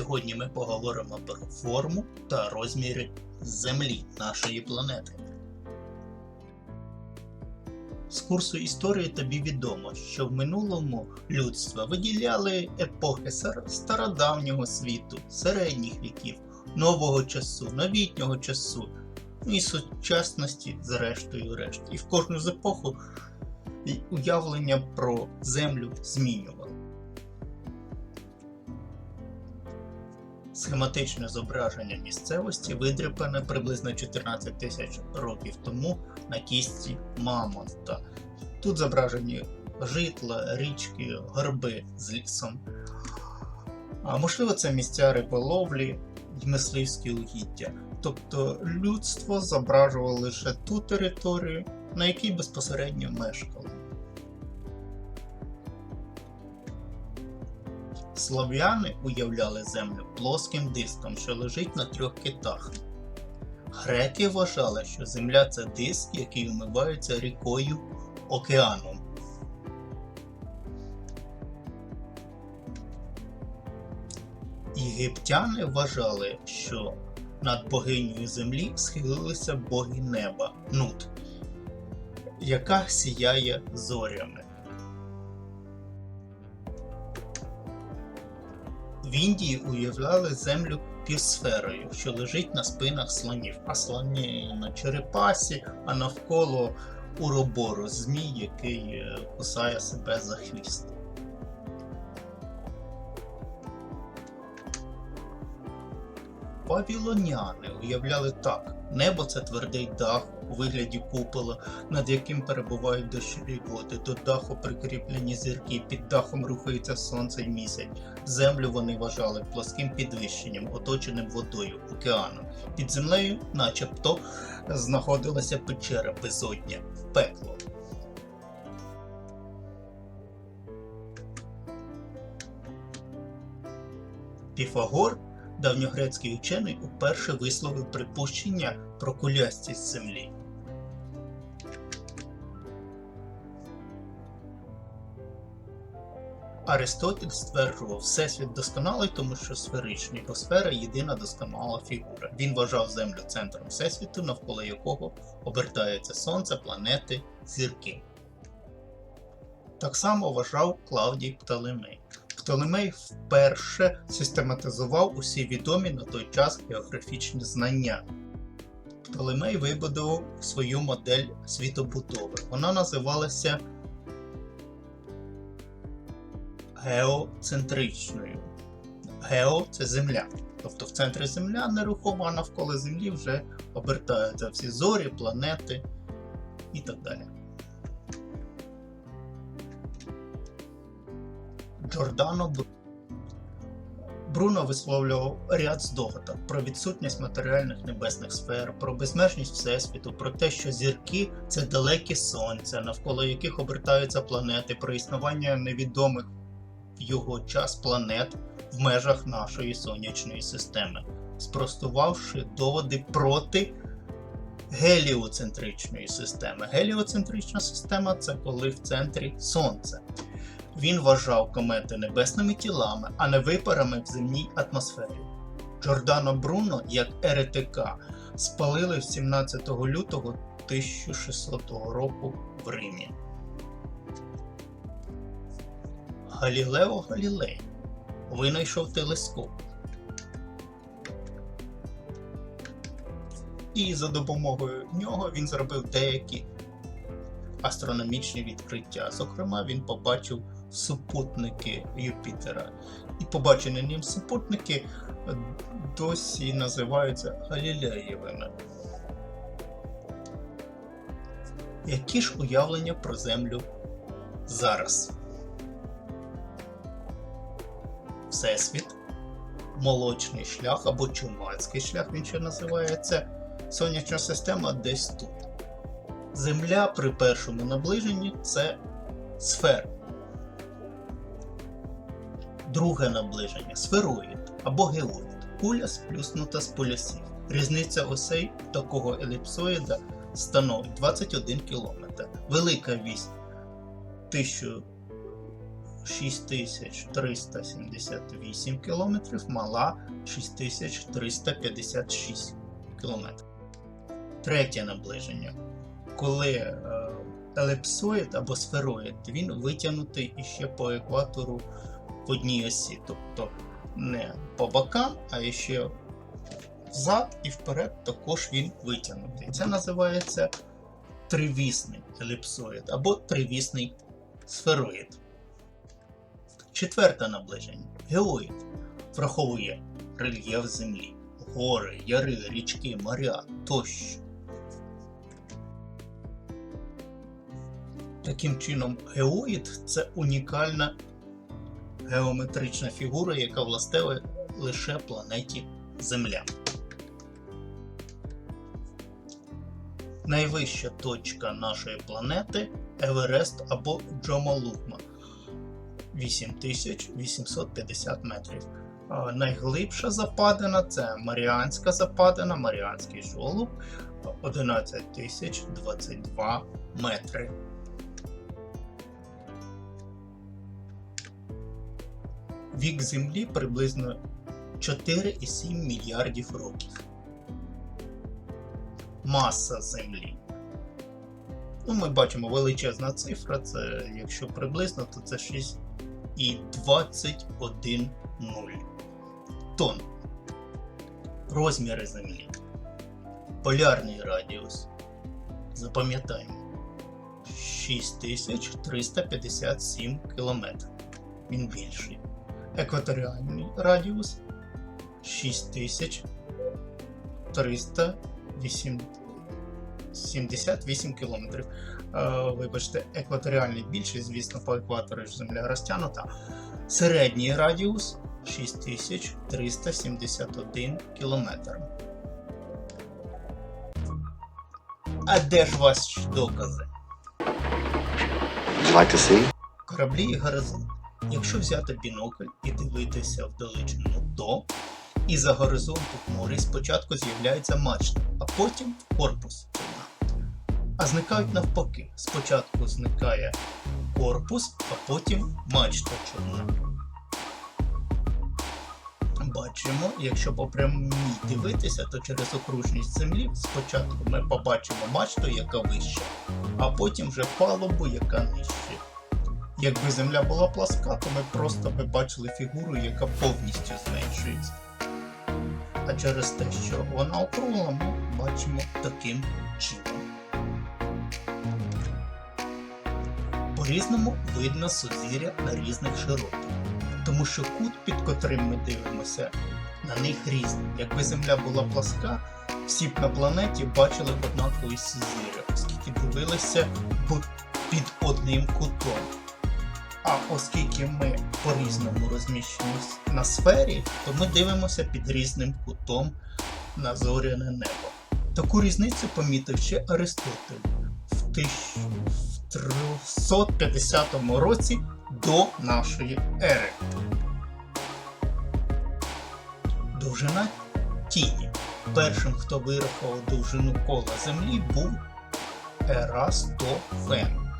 сьогодні ми поговоримо про форму та розміри Землі нашої планети. З курсу історії тобі відомо, що в минулому людства виділяли епохи стародавнього світу, середніх віків, нового часу, новітнього часу, ну і сучасності, зрештою решт. І в кожну з епоху уявлення про землю змінювало. Схематичне зображення місцевості видряпане приблизно 14 тисяч років тому на кісті мамонта. Тут зображені житла, річки, горби з лісом. А можливо, це місця риболовлі й мисливські угіддя. Тобто людство зображувало лише ту територію, на якій безпосередньо мешкало. Слов'яни уявляли землю плоским диском, що лежить на трьох китах. Греки вважали, що земля це диск, який умивається рікою океаном. Єгиптяни вважали, що над богинею землі схилилися боги неба Нут, яка сіяє зорями. В Індії уявляли землю півсферою, що лежить на спинах слонів, а слоні на черепасі, а навколо уробору змій, який е, кусає себе за хвіст. Вавілоняни уявляли так: небо це твердий дах у вигляді купола, над яким перебувають дощові води, до даху прикріплені зірки, під дахом рухається сонце й місяць. Землю вони вважали плоским підвищенням, оточеним водою, океаном. Під землею, начебто, знаходилася печера безодня, пекло. Піфагор, давньогрецький учений, уперше висловив припущення про кулястість землі. Аристотель стверджував, всесвіт досконалий, тому що сферичний, бо сфера єдина досконала фігура. Він вважав Землю центром всесвіту, навколо якого обертаються сонце, планети, зірки. Так само вважав Клавдій Птолемей. Птолемей вперше систематизував усі відомі на той час географічні знання. Птолемей вибудував свою модель світобудови. Вона називалася геоцентричною. Гео це земля. Тобто в центрі земля нерухома, а навколо землі вже обертаються всі зорі, планети і так далі. Джордано Бруно. Висловлював ряд здогадок про відсутність матеріальних небесних сфер, про безмежність Всесвіту, про те, що зірки це далекі сонця, навколо яких обертаються планети, про існування невідомих в його час планет в межах нашої сонячної системи, спростувавши доводи проти геліоцентричної системи. Геліоцентрична система це коли в центрі Сонце. Він вважав комети небесними тілами, а не випарами в земній атмосфері. Джордано Бруно, як еретика, спалили 17 лютого 1600 року в Римі. Галілео Галілей винайшов телескоп. І за допомогою нього він зробив деякі астрономічні відкриття. Зокрема, він побачив супутники Юпітера. І побачені ним супутники е, досі називаються Галілеєвими. Які ж уявлення про Землю зараз? Всесвіт, молочний шлях або чумацький шлях, він ще називається. Сонячна система десь тут. Земля при першому наближенні це сфера. Друге наближення сфероїд або геоїд. Куля сплюснута з полюсів. Різниця осей такого еліпсоїда становить 21 км. Велика вісь 1000 6378 км, мала 6356 км. Третє наближення. Коли е, еліпсоїд або сфероїд, він витягнутий іще по екватору одній осі. Тобто не по бокам, а ще взад і вперед також він витягнутий. Це називається тривісний еліпсоїд або тривісний сфероїд. Четверте наближення. Геоїд враховує рельєф Землі, гори, яри, річки, моря тощо. Таким чином, геоїд це унікальна геометрична фігура, яка властива лише планеті Земля. Найвища точка нашої планети Еверест або Джомолунгма 8850 метрів. Найглибша западина це Маріанська западина, Маріанський жолоб 11022 метри. Вік Землі приблизно 4,7 мільярдів років. Маса Землі. Ну, ми бачимо величезна цифра, це якщо приблизно, то це 6,21 нуль тонн. Розміри Землі. Полярний радіус. Запам'ятаємо. 6357 км. Він більший. Екваторіальний радіус 6378 км. Вибачте, екваторіальний більший, звісно, по екватору ж земля розтягнута. Середній радіус 6371 км. А де ж ваші докази? Like? Кораблі і горизонт. Якщо взяти бінокль і дивитися вдалечину, то і за горизонту хмури спочатку з'являється мачта, а потім корпус човна. А зникають навпаки. Спочатку зникає корпус, а потім мачта човна. Бачимо, якщо по прямій дивитися, то через окружність землі спочатку ми побачимо мачту, яка вища, а потім вже палубу, яка нижча. Якби земля була пласка, то ми просто би бачили фігуру, яка повністю зменшується. А через те, що вона округла, ми бачимо таким чином. По-різному видно сузір'я на різних широтах, тому що кут, під котрим ми дивимося, на них різний. Якби земля була пласка, всі б на планеті бачили однакові сузір'я, оскільки дивилися під одним кутом. А оскільки ми по-різному розміщені на сфері, то ми дивимося під різним кутом на зоряне небо. Таку різницю помітив ще Аристотель в 1350 році до нашої ери. Довжина тіні. Першим, хто вирахував довжину кола Землі, був Ерастофен.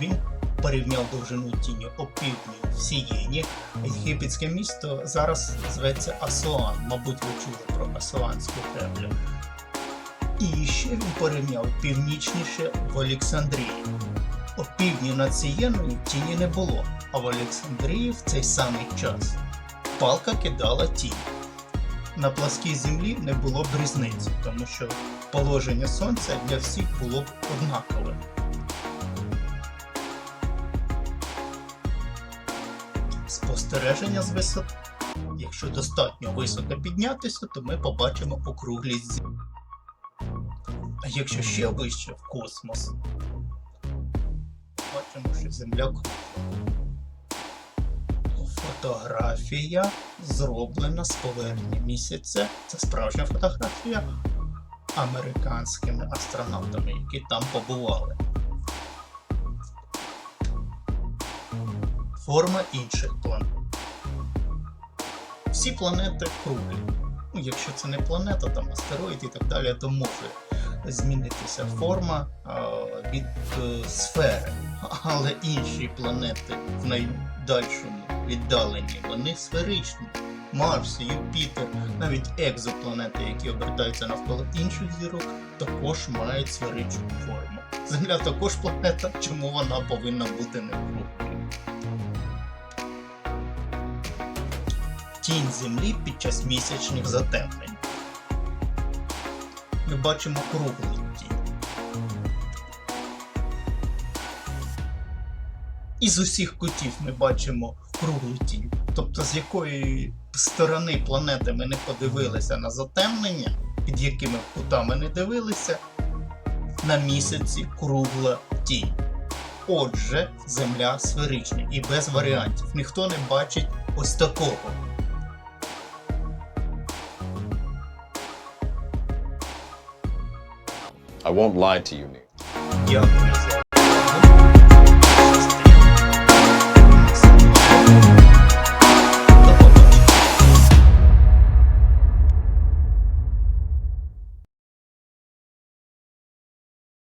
Він порівняв довжину тіні опівдні в Сієні. Єгипетське місто зараз зветься Асуан. Мабуть, ви чули про Асуанську кремлю. І ще він порівняв північніше в Олександрії. Опівдні над Сієною тіні не було, а в Олександрії в цей самий час палка кидала тінь. На пласкій землі не було б різниці, тому що положення сонця для всіх було б однакове. Спостереження з висоти. Якщо достатньо високо піднятися, то ми побачимо округлість Землі. А якщо ще вище в космос, бачимо, що Земля. Фотографія зроблена з поверхні місяця. Це справжня фотографія американськими астронавтами, які там побували. Форма інших планет. Всі планети круглі. Ну, якщо це не планета, там астероїд і так далі, то може змінитися форма а, від е, сфери. Але інші планети в най подальшому віддалені вони сферичні. Марс, Юпітер, навіть екзопланети, які обертаються навколо інших зірок, також мають сферичну форму. Земля також планета, чому вона повинна бути не круглою. Тінь Землі під час місячних затемнень. Ми бачимо круглу тінь. Із усіх кутів ми бачимо круглу тінь. Тобто, з якої сторони планети ми не подивилися на затемнення, під якими кутами не дивилися, на місяці кругла тінь. Отже, Земля сферична і без варіантів. Ніхто не бачить ось такого. I won't lie to you, Nick.